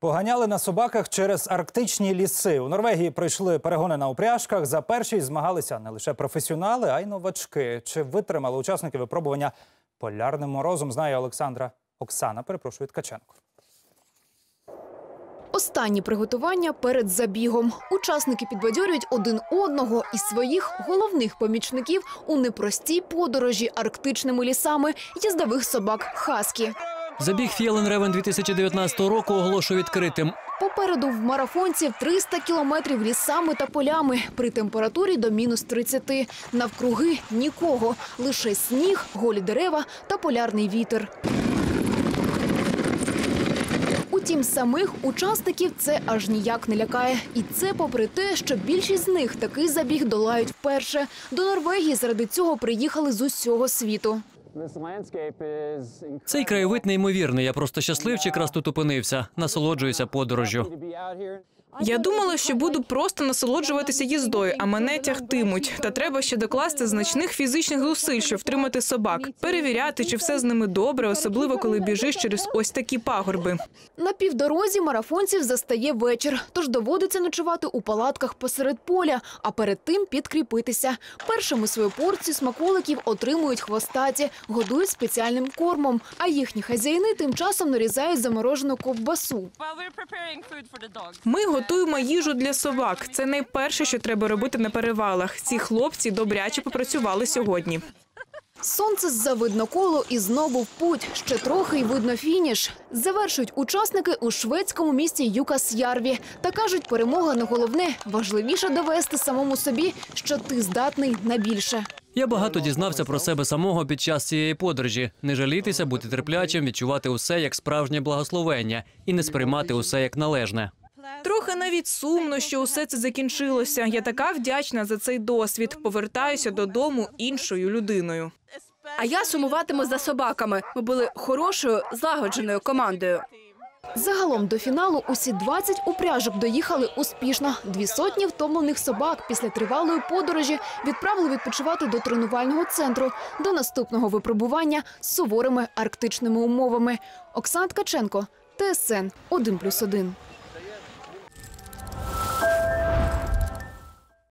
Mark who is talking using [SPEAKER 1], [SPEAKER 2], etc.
[SPEAKER 1] Поганяли на собаках через арктичні ліси. У Норвегії пройшли перегони на упряжках. За першість змагалися не лише професіонали, а й новачки. Чи витримали учасники випробування полярним морозом? Знає Олександра Оксана. Перепрошую Ткаченко.
[SPEAKER 2] Останні приготування перед забігом. Учасники підбадьорюють один одного і своїх головних помічників у непростій подорожі арктичними лісами їздових собак Хаскі.
[SPEAKER 3] Забіг Фіелен Ревен 2019 року оголошую відкритим.
[SPEAKER 2] Попереду в марафонців 300 кілометрів лісами та полями при температурі до мінус 30. Навкруги нікого, лише сніг, голі дерева та полярний вітер. Утім, самих учасників це аж ніяк не лякає. І це попри те, що більшість з них такий забіг долають вперше. До Норвегії заради цього приїхали з усього світу.
[SPEAKER 3] Цей краєвид неймовірний. Я просто щасливчик раз тут опинився. Насолоджуюся подорожжю.
[SPEAKER 4] Я думала, що буду просто насолоджуватися їздою, а мене тягтимуть. Та треба ще докласти значних фізичних зусиль, щоб втримати собак, перевіряти, чи все з ними добре, особливо коли біжиш через ось такі пагорби.
[SPEAKER 2] На півдорозі марафонців застає вечір, тож доводиться ночувати у палатках посеред поля, а перед тим підкріпитися. Першими свою порцію смаколиків отримують хвостаті, годують спеціальним кормом, а їхні хазяїни тим часом нарізають заморожену ковбасу.
[SPEAKER 4] Ми готуємо їжу для собак. Це найперше, що треба робити на перевалах. Ці хлопці добряче попрацювали сьогодні.
[SPEAKER 2] Сонце за видно коло і знову в путь. Ще трохи й видно фініш. Завершують учасники у шведському місті Юкас-Ярві. Та кажуть, перемога не головне. Важливіше довести самому собі, що ти здатний на більше.
[SPEAKER 3] Я багато дізнався про себе самого під час цієї подорожі. Не жалітися, бути терплячим, відчувати усе як справжнє благословення і не сприймати усе як належне.
[SPEAKER 4] Трохи навіть сумно, що усе це закінчилося. Я така вдячна за цей досвід. Повертаюся додому іншою людиною.
[SPEAKER 5] А я сумуватиму за собаками. Ми були хорошою злагодженою командою.
[SPEAKER 2] Загалом до фіналу усі 20 упряжок доїхали успішно. Дві сотні втомлених собак після тривалої подорожі відправили відпочивати до тренувального центру до наступного випробування з суворими арктичними умовами. Оксана Ткаченко, ТСН 1+,1.